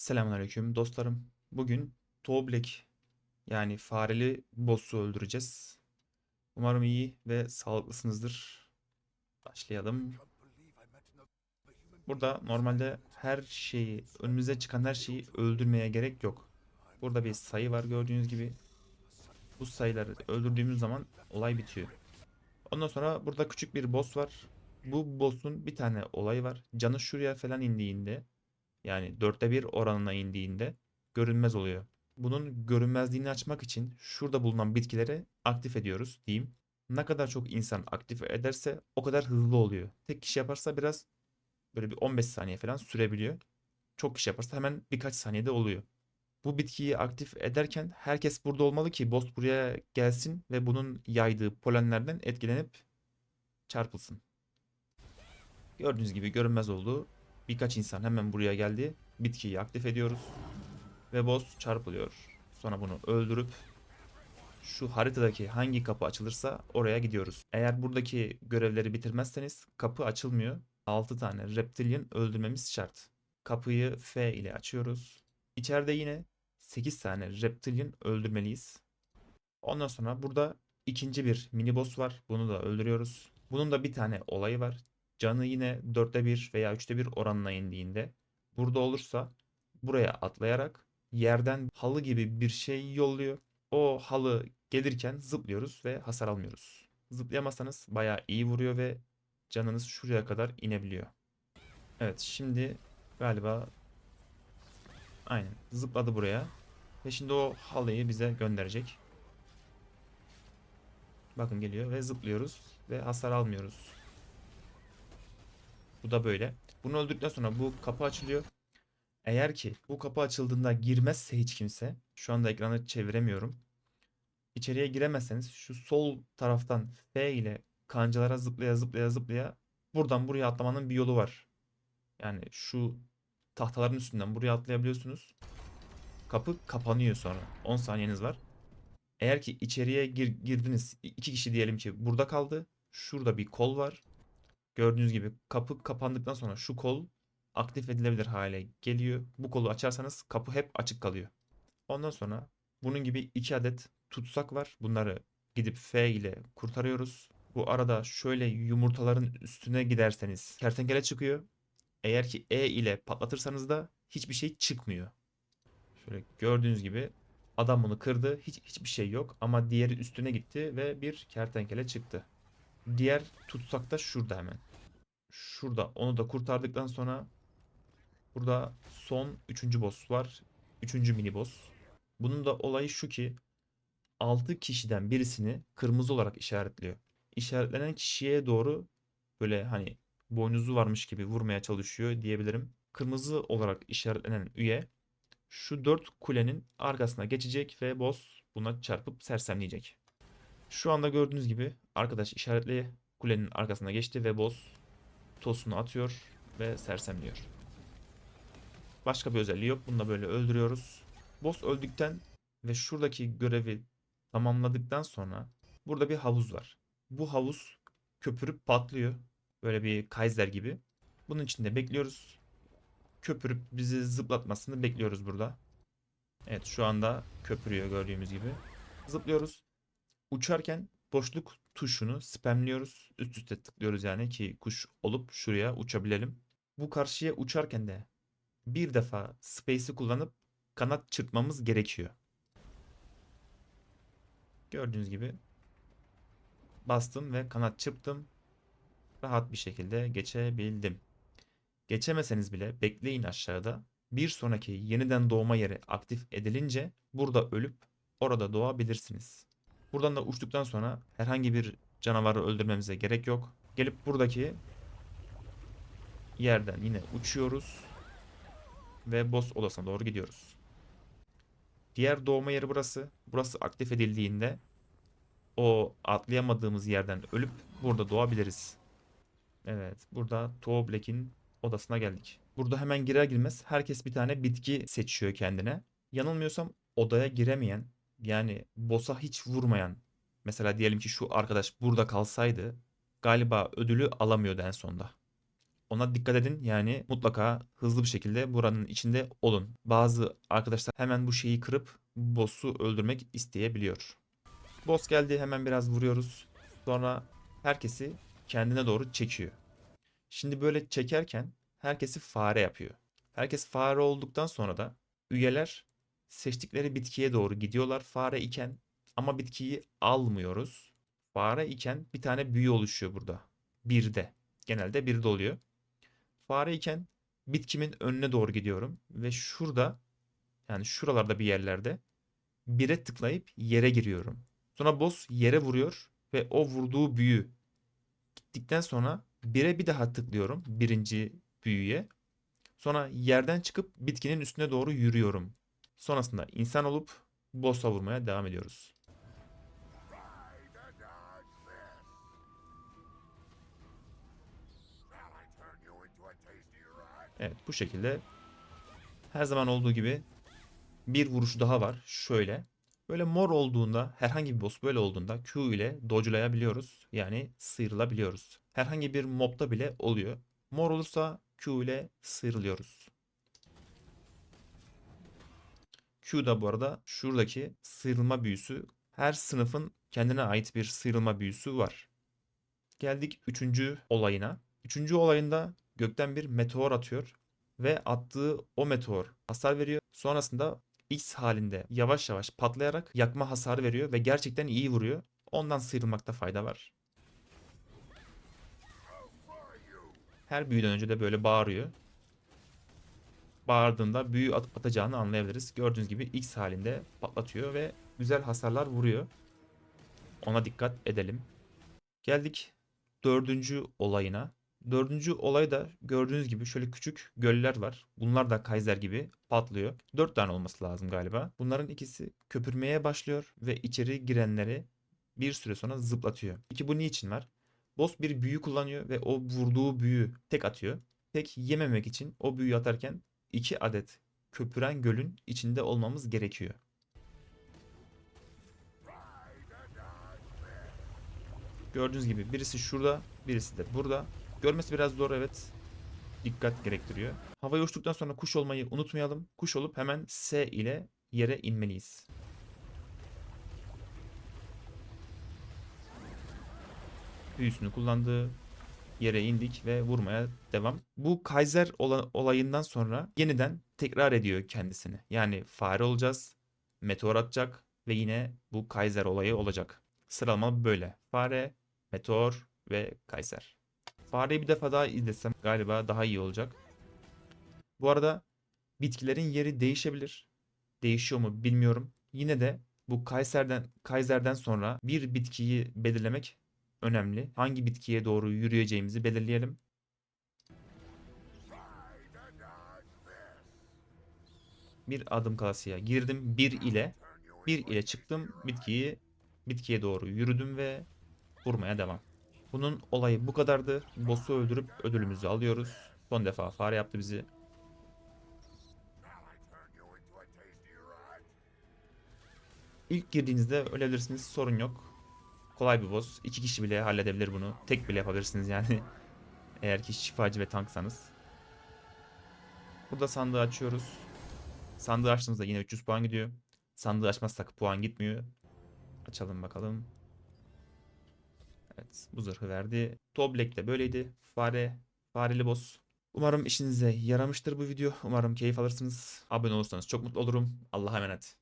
Selamünaleyküm dostlarım. Bugün Toblek yani fareli boss'u öldüreceğiz. Umarım iyi ve sağlıklısınızdır. Başlayalım. Burada normalde her şeyi, önümüze çıkan her şeyi öldürmeye gerek yok. Burada bir sayı var gördüğünüz gibi. Bu sayıları öldürdüğümüz zaman olay bitiyor. Ondan sonra burada küçük bir boss var. Bu boss'un bir tane olayı var. Canı şuraya falan indiğinde yani dörtte bir oranına indiğinde görünmez oluyor. Bunun görünmezliğini açmak için şurada bulunan bitkileri aktif ediyoruz diyeyim. Ne kadar çok insan aktif ederse o kadar hızlı oluyor. Tek kişi yaparsa biraz böyle bir 15 saniye falan sürebiliyor. Çok kişi yaparsa hemen birkaç saniyede oluyor. Bu bitkiyi aktif ederken herkes burada olmalı ki boss buraya gelsin ve bunun yaydığı polenlerden etkilenip çarpılsın. Gördüğünüz gibi görünmez oldu. Birkaç insan hemen buraya geldi. Bitkiyi aktif ediyoruz. Ve boss çarpılıyor. Sonra bunu öldürüp şu haritadaki hangi kapı açılırsa oraya gidiyoruz. Eğer buradaki görevleri bitirmezseniz kapı açılmıyor. 6 tane reptilian öldürmemiz şart. Kapıyı F ile açıyoruz. İçeride yine 8 tane reptilian öldürmeliyiz. Ondan sonra burada ikinci bir mini boss var. Bunu da öldürüyoruz. Bunun da bir tane olayı var. Canı yine 4'te 1 veya 3'te 1 oranına indiğinde burada olursa buraya atlayarak yerden halı gibi bir şey yolluyor. O halı gelirken zıplıyoruz ve hasar almıyoruz. Zıplayamazsanız bayağı iyi vuruyor ve canınız şuraya kadar inebiliyor. Evet şimdi galiba aynen zıpladı buraya. Ve şimdi o halıyı bize gönderecek. Bakın geliyor ve zıplıyoruz ve hasar almıyoruz. Bu da böyle. Bunu öldürdükten sonra bu kapı açılıyor. Eğer ki bu kapı açıldığında girmezse hiç kimse, şu anda ekranı çeviremiyorum. İçeriye giremezseniz şu sol taraftan F ile kancalara zıplaya zıplaya zıplaya buradan buraya atlamanın bir yolu var. Yani şu tahtaların üstünden buraya atlayabiliyorsunuz. Kapı kapanıyor sonra. 10 saniyeniz var. Eğer ki içeriye gir, girdiniz, iki kişi diyelim ki burada kaldı. Şurada bir kol var. Gördüğünüz gibi kapı kapandıktan sonra şu kol aktif edilebilir hale geliyor. Bu kolu açarsanız kapı hep açık kalıyor. Ondan sonra bunun gibi iki adet tutsak var. Bunları gidip F ile kurtarıyoruz. Bu arada şöyle yumurtaların üstüne giderseniz kertenkele çıkıyor. Eğer ki E ile patlatırsanız da hiçbir şey çıkmıyor. Şöyle gördüğünüz gibi adam bunu kırdı. Hiç hiçbir şey yok ama diğeri üstüne gitti ve bir kertenkele çıktı. Diğer tutsak da şurada hemen. Şurada onu da kurtardıktan sonra burada son 3. boss var. 3. mini boss. Bunun da olayı şu ki 6 kişiden birisini kırmızı olarak işaretliyor. İşaretlenen kişiye doğru böyle hani boynuzu varmış gibi vurmaya çalışıyor diyebilirim. Kırmızı olarak işaretlenen üye şu 4 kulenin arkasına geçecek ve boss buna çarpıp sersemleyecek. Şu anda gördüğünüz gibi arkadaş işaretli kulenin arkasına geçti ve boss tosunu atıyor ve sersemliyor. Başka bir özelliği yok. Bunu da böyle öldürüyoruz. Boss öldükten ve şuradaki görevi tamamladıktan sonra burada bir havuz var. Bu havuz köpürüp patlıyor. Böyle bir Kaiser gibi. Bunun içinde bekliyoruz. Köpürüp bizi zıplatmasını bekliyoruz burada. Evet şu anda köpürüyor gördüğümüz gibi. Zıplıyoruz. Uçarken boşluk tuşunu spamliyoruz. Üst üste tıklıyoruz yani ki kuş olup şuraya uçabilelim. Bu karşıya uçarken de bir defa space'i kullanıp kanat çırpmamız gerekiyor. Gördüğünüz gibi bastım ve kanat çırptım. Rahat bir şekilde geçebildim. Geçemeseniz bile bekleyin aşağıda. Bir sonraki yeniden doğma yeri aktif edilince burada ölüp orada doğabilirsiniz. Buradan da uçtuktan sonra herhangi bir canavarı öldürmemize gerek yok. Gelip buradaki yerden yine uçuyoruz. Ve boss odasına doğru gidiyoruz. Diğer doğma yeri burası. Burası aktif edildiğinde o atlayamadığımız yerden ölüp burada doğabiliriz. Evet burada Toblek'in odasına geldik. Burada hemen girer girmez herkes bir tane bitki seçiyor kendine. Yanılmıyorsam odaya giremeyen yani boss'a hiç vurmayan mesela diyelim ki şu arkadaş burada kalsaydı galiba ödülü alamıyordu en sonda. Ona dikkat edin yani mutlaka hızlı bir şekilde buranın içinde olun. Bazı arkadaşlar hemen bu şeyi kırıp boss'u öldürmek isteyebiliyor. Boss geldi hemen biraz vuruyoruz. Sonra herkesi kendine doğru çekiyor. Şimdi böyle çekerken herkesi fare yapıyor. Herkes fare olduktan sonra da üyeler seçtikleri bitkiye doğru gidiyorlar fare iken ama bitkiyi almıyoruz. Fare iken bir tane büyü oluşuyor burada. Birde. Genelde birde oluyor. Fare iken bitkimin önüne doğru gidiyorum ve şurada yani şuralarda bir yerlerde bire tıklayıp yere giriyorum. Sonra boss yere vuruyor ve o vurduğu büyü gittikten sonra bire bir daha tıklıyorum birinci büyüye. Sonra yerden çıkıp bitkinin üstüne doğru yürüyorum. Sonrasında insan olup boss'a vurmaya devam ediyoruz. Evet bu şekilde her zaman olduğu gibi bir vuruş daha var. Şöyle. Böyle mor olduğunda herhangi bir boss böyle olduğunda Q ile dodge'layabiliyoruz. Yani sıyrılabiliyoruz. Herhangi bir mobda bile oluyor. Mor olursa Q ile sıyrılıyoruz. Q da bu arada şuradaki sıyrılma büyüsü. Her sınıfın kendine ait bir sıyrılma büyüsü var. Geldik üçüncü olayına. Üçüncü olayında gökten bir meteor atıyor ve attığı o meteor hasar veriyor. Sonrasında X halinde yavaş yavaş patlayarak yakma hasarı veriyor ve gerçekten iyi vuruyor. Ondan sıyrılmakta fayda var. Her büyüden önce de böyle bağırıyor. Bağırdığında büyü at- atacağını anlayabiliriz. Gördüğünüz gibi X halinde patlatıyor ve güzel hasarlar vuruyor. Ona dikkat edelim. Geldik dördüncü olayına. Dördüncü olay da gördüğünüz gibi şöyle küçük göller var. Bunlar da Kaiser gibi patlıyor. Dört tane olması lazım galiba. Bunların ikisi köpürmeye başlıyor ve içeri girenleri bir süre sonra zıplatıyor. Peki bu niçin var? Boss bir büyü kullanıyor ve o vurduğu büyü tek atıyor. Tek yememek için o büyüyü atarken iki adet köpüren gölün içinde olmamız gerekiyor. Gördüğünüz gibi birisi şurada, birisi de burada. Görmesi biraz zor evet. Dikkat gerektiriyor. Havaya uçtuktan sonra kuş olmayı unutmayalım. Kuş olup hemen S ile yere inmeliyiz. Büyüsünü kullandı. Yere indik ve vurmaya devam. Bu Kaiser ola- olayından sonra yeniden tekrar ediyor kendisini. Yani fare olacağız, meteor atacak ve yine bu Kaiser olayı olacak. Sıralama böyle. Fare, meteor ve Kaiser. Fareyi bir defa daha izlesem galiba daha iyi olacak. Bu arada bitkilerin yeri değişebilir. Değişiyor mu bilmiyorum. Yine de bu Kaiser'den Kaiser'den sonra bir bitkiyi belirlemek önemli. Hangi bitkiye doğru yürüyeceğimizi belirleyelim. Bir adım kalasiye girdim. Bir ile bir ile çıktım. Bitkiyi bitkiye doğru yürüdüm ve vurmaya devam. Bunun olayı bu kadardı. Boss'u öldürüp ödülümüzü alıyoruz. Son defa fare yaptı bizi. İlk girdiğinizde ölebilirsiniz sorun yok. Kolay bir boss. İki kişi bile halledebilir bunu. Tek bile yapabilirsiniz yani. Eğer ki şifacı ve tanksanız. Burada sandığı açıyoruz. Sandığı açtığımızda yine 300 puan gidiyor. Sandığı açmazsak puan gitmiyor. Açalım bakalım. Evet bu zırhı verdi. Toblek de böyleydi. Fare, fareli boss. Umarım işinize yaramıştır bu video. Umarım keyif alırsınız. Abone olursanız çok mutlu olurum. Allah'a emanet.